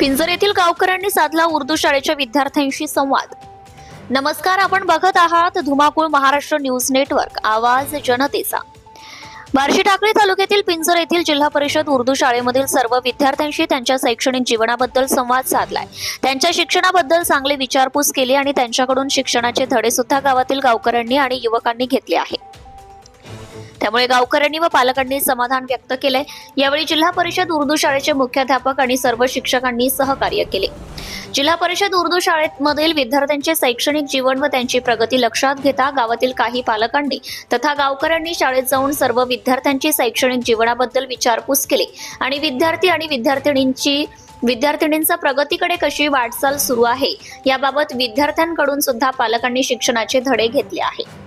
पिंजर येथील गावकऱ्यांनी साधला उर्दू शाळेच्या विद्यार्थ्यांशी संवाद. नमस्कार आपण बघत आहात धुमाकूळ महाराष्ट्र न्यूज नेटवर्क आवाज जनतेचा. बार्शी ठाकरे तालुक्यातील पिंजर येथील जिल्हा परिषद उर्दू शाळेमधील सर्व विद्यार्थ्यांशी त्यांच्या शैक्षणिक जीवनाबद्दल संवाद साधलाय. त्यांच्या शिक्षणाबद्दल चांगली विचारपूस केली आणि त्यांच्याकडून शिक्षणाचे धडे सुद्धा गावातील गावकऱ्यांनी आणि युवकांनी घेतले आहे. त्यामुळे गावकऱ्यांनी व पालकांनी समाधान व्यक्त केले यावेळी जिल्हा परिषद उर्दू शाळेचे मुख्याध्यापक आणि सर्व शिक्षकांनी सहकार्य केले. जिल्हा परिषद उर्दू शाळेमधील विद्यार्थ्यांचे शैक्षणिक जीवन व त्यांची प्रगती लक्षात घेता गावातील काही पालकांनी तथा गावकऱ्यांनी शाळेत जाऊन सर्व विद्यार्थ्यांची शैक्षणिक जीवनाबद्दल विचारपूस केली आणि विद्यार्थी आणि विद्यार्थिनींची विद्यार्थिनींचा प्रगतीकडे कशी वाटचाल सुरू आहे याबाबत विद्यार्थ्यांकडून सुद्धा पालकांनी शिक्षणाचे धडे घेतले आहे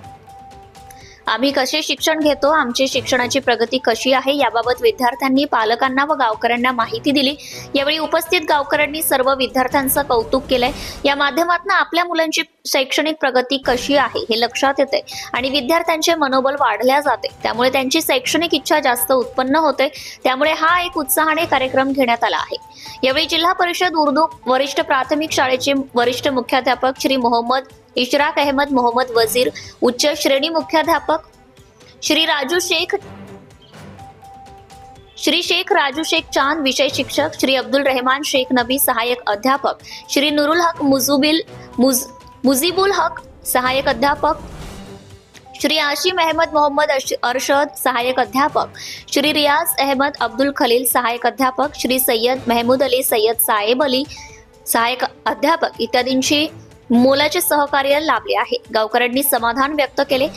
आम्ही कसे शिक्षण घेतो आमची शिक्षणाची प्रगती कशी आहे याबाबत विद्यार्थ्यांनी पालकांना व गावकऱ्यांना माहिती दिली. यावेळी उपस्थित गावकऱ्यांनी सर्व विद्यार्थ्यांचं कौतुक केलंय. या माध्यमातून आपल्या मुलांची शैक्षणिक प्रगती कशी आहे हे लक्षात येते आणि विद्यार्थ्यांचे मनोबल वाढल्या जाते. त्यामुळे त्यांची शैक्षणिक इच्छा जास्त उत्पन्न होते. त्यामुळे हा एक उत्साहाने कार्यक्रम घेण्यात आला आहे. यावेळी जिल्हा परिषद उर्दू वरिष्ठ प्राथमिक शाळेचे वरिष्ठ मुख्याध्यापक श्री मोहम्मद इशराक अहमद मोहम्मद वजीर उच्च श्रेणी मुख्याध्यापक श्री राजू शेख श्री शेख राजू शेख चांद विषय शिक्षक श्री अब्दुल रहमान शेख नबी सहाय्यक अध्यापक श्री नुरुल हक मुजुबिल मुज मुजीबुल हक सहाय्यक अध्यापक श्री आशिम अहमद मोहम्मद अश- अरशद सहाय्यक अध्यापक श्री रियाज अहमद अब्दुल खलील सहाय्यक अध्यापक श्री सय्यद मेहमूद अली सय्यद साहेब अली सहाय्यक अध्यापक इत्यादींशी मोलाचे सहकार्य लाभले आहे. गावकऱ्यांनी समाधान व्यक्त केले.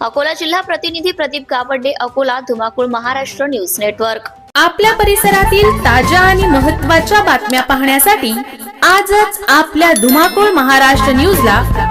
अकोला जिल्हा प्रतिनिधी प्रदीप गावडे अकोला धुमाकूळ महाराष्ट्र न्यूज नेटवर्क. आपल्या परिसरातील ताज्या आणि महत्त्वाच्या बातम्या पाहण्यासाठी आजच आपल्या धुमाकूळ महाराष्ट्र न्यूजला